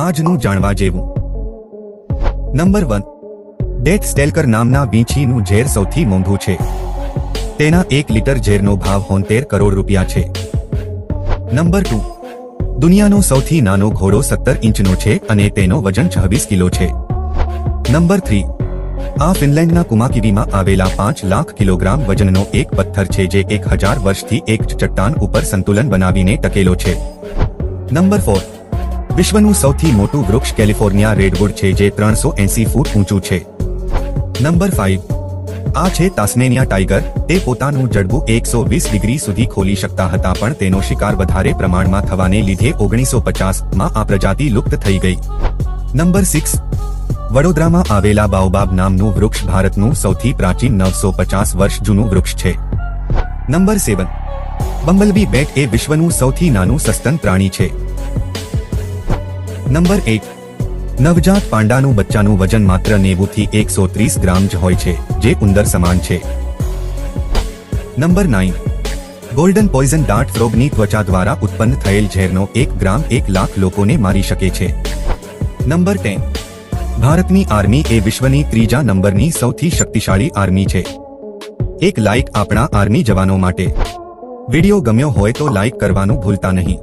આજનું જાણવા જેવું. નંબર વન, ડેથ સ્ટેલકર નામના વીંછીનું ઝેર સૌથી મોંઘું છે. તેના એક લીટર ઝેરનો ભાવ હોંતેર કરોડ રૂપિયા છે. નંબર ટુ, દુનિયાનો સૌથી નાનો ઘોડો સત્તર ઇંચનો છે અને તેનો વજન છવ્વીસ કિલો છે. નંબર થ્રી, આ ફિનલેન્ડના કુમાકીરીમાં આવેલા પાંચ લાખ કિલોગ્રામ વજનનો એક પથ્થર છે જે એક હજાર વર્ષથી એક ચટ્ટાન ઉપર સંતુલન બનાવીને ટકેલો છે. નંબર ફોર વિશ્વનું સૌથી મોટું વૃક્ષ કેલિફોર્નિયા રેડવુડ છે જે ત્રણસો એંસી ફૂટ ઊંચું છે. નંબર ફાઇવ આ છે તાસ્મેનિયા ટાઈગર. તે પોતાનું જડબું એકસો વીસ ડિગ્રી સુધી ખોલી શકતા હતા, પણ તેનો શિકાર વધારે પ્રમાણમાં થવાને લીધે ઓગણીસો પચાસમાં આ પ્રજાતિ લુપ્ત થઈ ગઈ. નંબર સિક્સ વડોદરામાં આવેલા બાઓબાબ નામનું વૃક્ષ ભારતનું સૌથી પ્રાચીન નવસો પચાસ વર્ષ જૂનું વૃક્ષ છે. નંબર સેવન બંબલબી બેટ એ વિશ્વનું સૌથી નાનું સસ્તન પ્રાણી છે. નંબર એક, નવજાત પાંડાનું બચ્ચાનું વજન માત્ર નેવું થી એકસો ત્રીસ ગ્રામ જ હોય છે, જે ઉંદર સમાન છે. Number nine golden poison dart રોગની ત્વચા દ્વારા ઉત્પન્ન થયેલ ઝેરનો એક ગ્રામ એક લાખ લોકોને મારી શકે છે. નંબર ટેન, ભારતની આર્મી એ વિશ્વની ત્રીજા નંબરની સૌથી શક્તિશાળી આર્મી છે. એક લાઇક આપણા આર્મી જવાનો માટે. વિડિયો ગમ્યો હોય તો લાઇક કરવાનું ભૂલતા નહીં.